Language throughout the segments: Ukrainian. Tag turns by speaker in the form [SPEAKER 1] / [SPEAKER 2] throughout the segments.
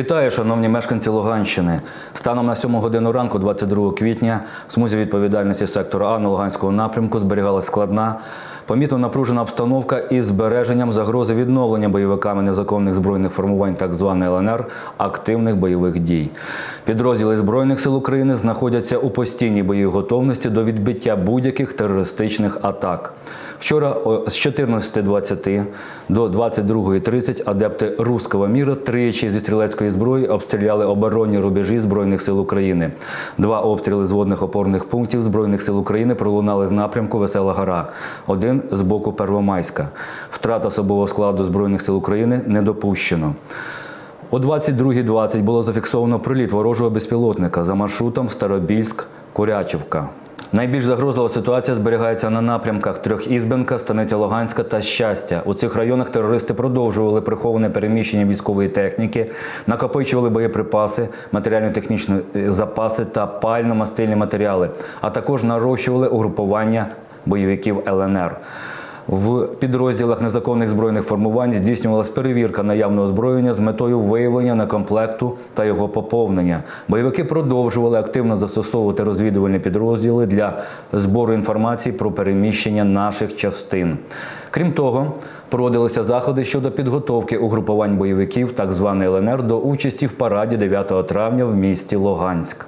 [SPEAKER 1] Вітаю, шановні мешканці Луганщини. Станом на 7 годину ранку, 22 квітня, в смузі відповідальності сектора А на Луганському напрямку зберігалась складна, помітно напружена обстановка із збереженням загрози відновлення бойовиками незаконних збройних формувань так званої ЛНР активних бойових дій. Підрозділи Збройних сил України знаходяться у постійній бойовій готовності до відбиття будь-яких терористичних атак. Вчора з 14.20 до 22.30 адепти руського міра тричі зі стрілецької зброї обстріляли оборонні рубежі Збройних сил України. Два обстріли з водних опорних пунктів Збройних сил України пролунали з напрямку Весела Гора, один з боку Первомайська. Втрат особового складу Збройних сил України не допущено. О 22.20 було зафіксовано приліт ворожого безпілотника за маршрутом Старобільськ-Курячівка. Найбільш загрозлива ситуація зберігається на напрямках Трьохізбенка, Станиця Луганська та Щастя. У цих районах терористи продовжували приховане переміщення військової техніки, накопичували боєприпаси, матеріально-технічні е, запаси та пально-мастильні матеріали, а також нарощували угрупування бойовиків ЛНР. В підрозділах незаконних збройних формувань здійснювалась перевірка наявного озброєння з метою виявлення некомплекту та його поповнення. Бойовики продовжували активно застосовувати розвідувальні підрозділи для збору інформації про переміщення наших частин. Крім того, проводилися заходи щодо підготовки угрупувань бойовиків так званої ЛНР до участі в параді 9 травня в місті Луганськ.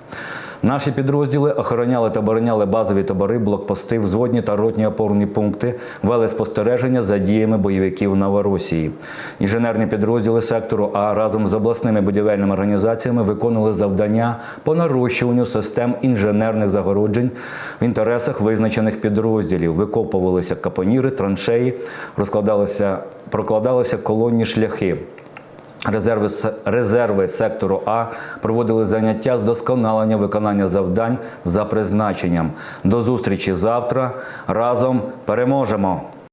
[SPEAKER 1] Наші підрозділи охороняли та обороняли базові табори, блокпости, взводні та ротні опорні пункти, вели спостереження за діями бойовиків Новоросії. Інженерні підрозділи сектору А разом з обласними будівельними організаціями виконували завдання по нарощуванню систем інженерних загороджень в інтересах визначених підрозділів. Викопувалися капоніри, траншеї, розкладалися, прокладалися колонні шляхи. Резерви, резерви сектору А проводили заняття з досконалення виконання завдань за призначенням. До зустрічі завтра. Разом переможемо!